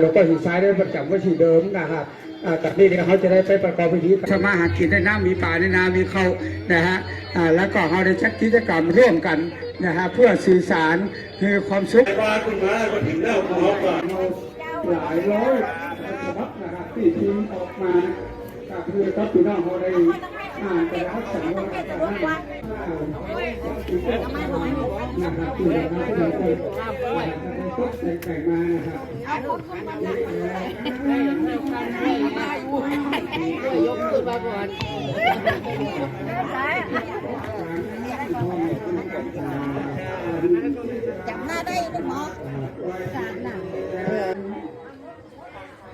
หลวงพ่อหินซ้ายได้ประจำวัดชีเดิมนะครับจากนี้เนี่ยเขาจะได้ไปประกอบพิธีทำมาหากินได้น้ำมีป่าในน้ามีเขานะฮะแล้วก็เขาได้จัดกิจกรรมร่วมกันนะฮะเพื่อสื่อสารคือความสุขว่าขึ้นมาก็ถึงแล้วหมอก่อนหลายร้อยฉบับนะครับที่ทีมออกมาก็คือก็พี่น้องเขาได้อ่านไปแล้วสั่งว่า นะครับที่เราได้ได้ได้แต่มานะครับหน้าได้คุณหมอเขาช้างหลวงพ่อศิลาจารย์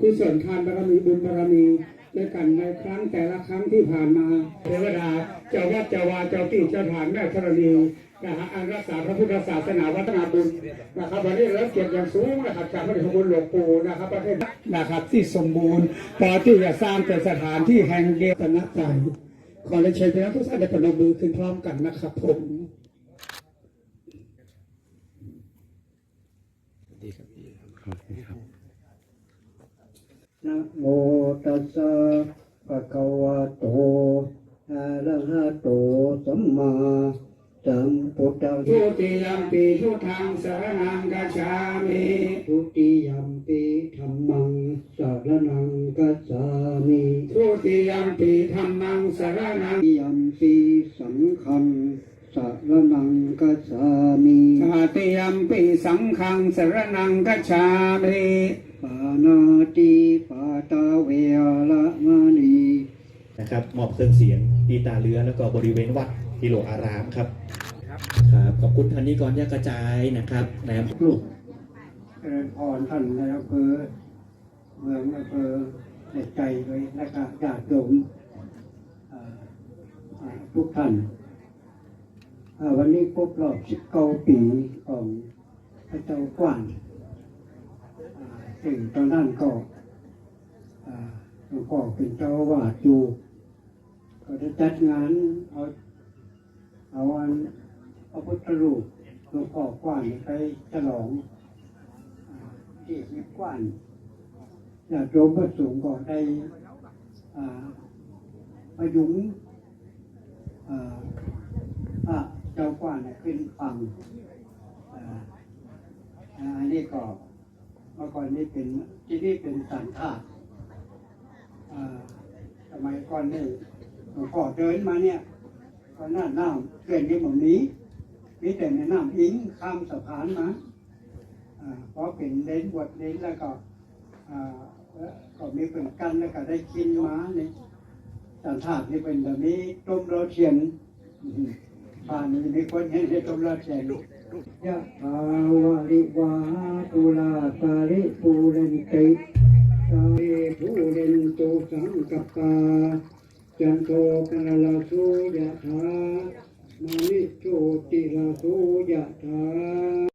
กุศลทานบารมีบุญบารมีด้วยกันในครั้งแต่ละครั้งที่ผ่านมาเทวดาเจ้าวัดเจ้าวาเจ้าที่เจ้าฐานแม่ธรณีนะฮะอันรักษาพระพุทธศาสนาวัฒนาบุญนะครับวันนี้เราเกียรติอย่างสูงนะครับจากพระเดชพระคุณหลวงปู่นะครับประเทศนะครับที่สมบูรณ์พอที่จะสร้างเป็นสถานที่แห่งเดียวกันนักใจขอเรียนเชิญพี่น้องทุกท่านได้ประนมมือขึ้นพร้อมกันนะครับผม นะโมตัสสะภะคะวะโตอะระหะโตสัมมาสัมพุทธัสทุสะติยมปีทุทังสรนังกัจฉามิทุติยัมปิธัมมังสารนังกัจฉามิทุติยมปีธรรมังสรนังทุติยัมปิสังฆังสารนังกัจฉามิตาติยมปีสังฆังสรนังกัจฉามิปา นาติปาตาเวละมะนีนะครับมอบเครื่องเสียงตีตาเรือแล้วก็บริเวณวัดที่หลวงอารามครับครับขอบคุณท่านนี้ก่อนยากระจายนะครับนายอำเภอลูกเจริญพรท่านในอำเภอเมืองอำเภอเด็ดใจเลยและก็ญาติโยมอ่าอ่าทุกท่านอ่าวันนี้ครบรอบ19ปีของพระเจ้ากว้านอ่า ซึ่งตอนนั้นก็อ่าหลวงพ่อเป็นเจ้าวาดอยู่ ก็ได้จัดงานเอาเอาวันพระพุทธรูปหลวงพ่อกว้านไปฉลองที่ยิบกว้านญาติโยมพระสงฆ์ก็ได้อ่าประยุงพระเจ้ากว้านเนี่ยขึ้นฟังอันนี้ก็ เมื่อก่อนนี้เป็นที่นี่เป็นสันทาสอ่าสมัยก่อนนี่หลวงพ่อเดินมาเนี่ยก็น่าน้ำเกินที่หมดนี้มีแต่ในน้ำอิงข้ามสะพานมาอ่าเพราะเป็นเลนบวชเลนแล้วก็อ่าแล้วก็มีเป็นกันแล้วก็ได้กินมาเนี่ยสันทาสนี่เป็นแบบนี้ต้มเราเชียนอืมบ้านนี้มีคนเห็นได้ต้มเราเชียนยะภาว จันโทปนลาโสยะถามณิโชติลาโสยะถา